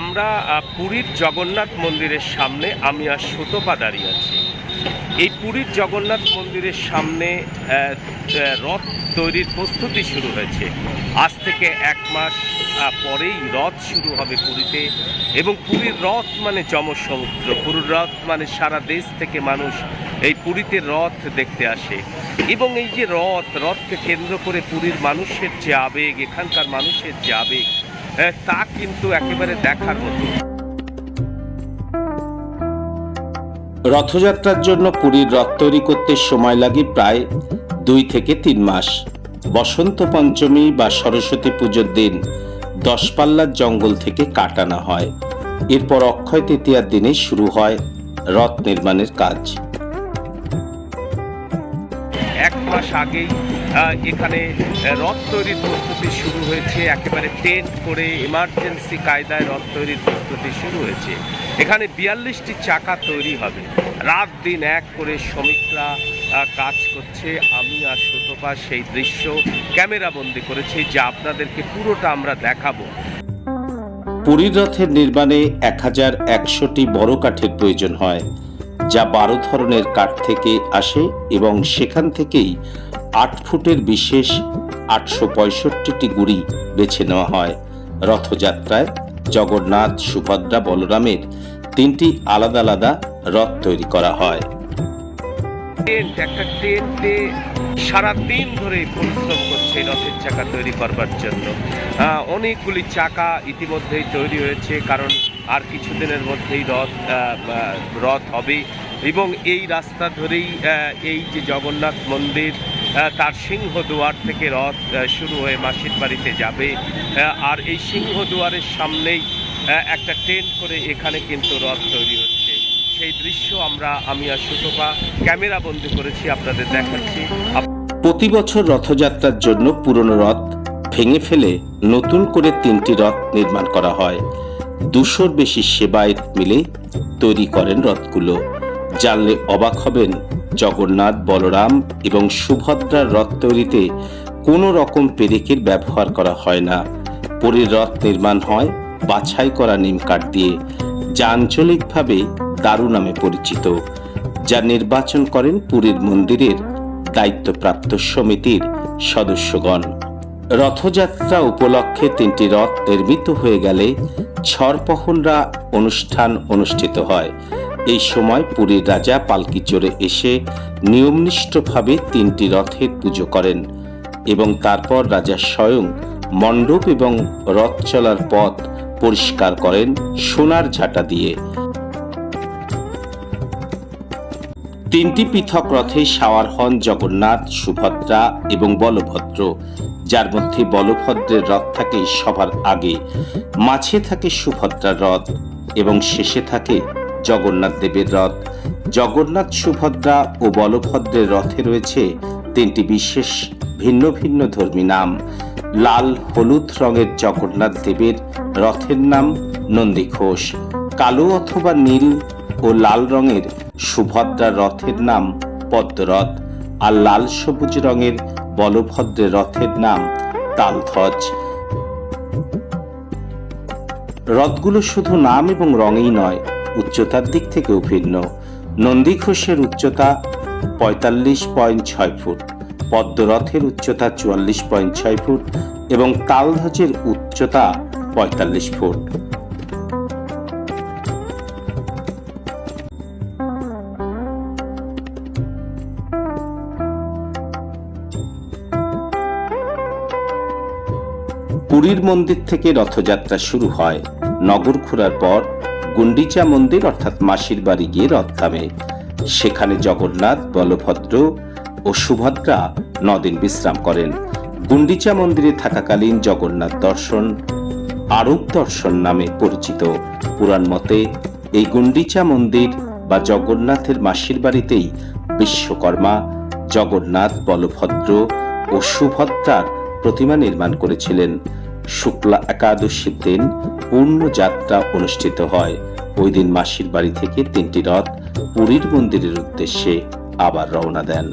আমরা পুরীর জগন্নাথ মন্দিরের সামনে আমি আর সুতপা দাঁড়িয়ে আছি। এই পুরীর জগন্নাথ মন্দিরের সামনে রথ তৈরির প্রস্তুতি শুরু হয়েছে। আজ থেকে এক মাস পরেই রথ শুরু হবে পুরীতে। এবং পুরীর রথ মানে জমসমুদ্র পুরীর রথ মানে সারা দেশ থেকে মানুষ এই পুরীতে রথ দেখতে আসে। এবং এই যে রথ, রথকে কেন্দ্র করে পুরীর মানুষের যে আবেগ, এখানকার মানুষের যে আবেগ তা কিন্তু একেবারে দেখার মতো। রথযাত্রার জন্য পুরীর রথ তৈরি করতে সময় লাগে প্রায় দুই থেকে তিন মাস। বসন্ত পঞ্চমী বা সরস্বতী পুজোর দিন দশপাল্লার জঙ্গল থেকে কাটানো হয়। এরপর অক্ষয় তৃতীয়ার দিনে শুরু হয় রথ নির্মাণের কাজ। এক মাস আগেই এখানে রথ তৈরির প্রস্তুতি শুরু হয়েছে। একেবারে টেন্ট করে এমার্জেন্সি কায়দায় রথ তৈরির প্রস্তুতি শুরু হয়েছে। এখানে বিয়াল্লিশটি চাকা তৈরি হবে। রাত দিন এক করে শ্রমিকরা কাজ করছে। আমি আর সুতপা সেই দৃশ্য ক্যামেরা বন্দি করেছি, যা আপনাদেরকে পুরোটা আমরা দেখাবো। পুরীর রথের নির্মাণে এক হাজার একশোটি বড় কাঠের প্রয়োজন হয়। যা বারো ধরনের কাঠ থেকে আসে এবং সেখান থেকেই আট ফুটের বিশেষ আটশো পঁয়ষট্টিটি গুড়ি বেছে নেওয়া হয়। রথযাত্রায় জগন্নাথ, সুভদ্রা, বলরামের তিনটি আলাদা আলাদা রথ তৈরি করা হয়। সারাদিন ধরে পরিশ্রম এই রথের চাকা তৈরি করবার জন্য। অনেকগুলি চাকা ইতিমধ্যেই তৈরি হয়েছে, কারণ আর কিছুদিনের মধ্যেই রথ রথ হবে। এবং এই রাস্তা ধরেই এই যে জগন্নাথ মন্দির তার সিংহদুয়ার থেকে রথ শুরু হয়ে মাসির বাড়িতে যাবে। আর এই সিংহদুয়ারের সামনেই একটা টেন্ট করে এখানে কিন্তু রথ তৈরি হচ্ছে। সেই দৃশ্য আমরা, আমি আর সুতপা ক্যামেরা বন্দি করেছি, আপনাদের দেখাচ্ছি। প্রতি বছর রথযাত্রার জন্য পুরনো রথ ভেঙে ফেলে নতুন করে তিনটি রথ নির্মাণ করা হয়। দুশোর বেশি সেবায়ত মিলে তৈরি করেন রথগুলো। জানলে অবাক হবেন জগন্নাথ, বলরাম এবং সুভদ্রার রথ তৈরিতে কোনো রকম পেরেকের ব্যবহার করা হয় না। পুরীর রথ নির্মাণ হয় বাছাই করা নিম কাঠ দিয়ে, যা আঞ্চলিকভাবে দারু নামে পরিচিত। যা নির্বাচন করেন পুরীর মন্দিরের দায়িত্বপ্রাপ্ত সমিতির সদস্যগণ। রথযাত্রা উপলক্ষে তিনটি রথ নির্মিত হয়ে গেলে ছরপহনরা অনুষ্ঠান অনুষ্ঠিত হয়। এই সময় পুরীর রাজা পালকি চড়ে এসে নিয়মনিষ্ঠভাবে তিনটি রথের পুজো করেন এবং তারপর রাজা স্বয়ং মণ্ডপ এবং রথ চলার পথ পরিষ্কার করেন সোনার ঝাঁটা দিয়ে। তিনটি পৃথক রথে সাওয়ার হন জগন্নাথ, সুভদ্রা এবং বলভদ্র। যার মধ্যে বলভদ্রের রথ থাকে সবার আগে, মাঝে থাকে সুভদ্রার রথ এবং শেষে থাকে জগন্নাথ দেবের রথ। জগন্নাথ, সুভদ্রা ও বলভদ্রের রথে রয়েছে তিনটি বিশেষ, ভিন্ন ভিন্ন ধর্মী নাম। লাল, হলুদ রঙের জগন্নাথ দেবের রথের নাম নন্দী ঘোষ। কালো অথবা নীল ও লাল রঙের সুভদ্রার রথের নাম পদ্মরথ আর লাল সবুজ রঙের বলভদ্রের রথের নাম তালধ্বজ। রথগুলো শুধু নাম এবং রঙেই নয়, উচ্চতার দিক থেকেও ভিন্ন। নন্দীঘোষের উচ্চতা পঁয়তাল্লিশ পয়েন্ট ছয় ফুট, পদ্মরথের উচ্চতা চুয়াল্লিশ পয়েন্ট ছয় ফুট এবং তালধ্বজের উচ্চতা পঁয়তাল্লিশ ফুট। পুরীর মন্দির থেকে রথযাত্রা শুরু হয়। নগর ঘোরার পর গুন্ডিচা মন্দির অর্থাৎ মাসির বাড়ি গিয়ে রথ থামে। সেখানে জগন্নাথ, বলভদ্র ও সুভদ্রা নদিন বিশ্রাম করেন। গুন্ডিচা মন্দিরে থাকাকালীন জগন্নাথ দর্শন আরব দর্শন নামে পরিচিত। পুরাণ মতে, এই গুন্ডিচা মন্দির বা জগন্নাথের মাসির বাড়িতেই বিশ্বকর্মা, জগন্নাথ, বলভদ্র ও সুভদ্রার প্রতিমা নির্মাণ করেছিলেন। শুক্লা একাদশীর দিন পূর্ণ যাত্রা অনুষ্ঠিত হয়। ওই দিন মাসির বাড়ি থেকে তিনটি রথ পুরীর মন্দিরের উদ্দেশ্যে আবার রওনা দেন।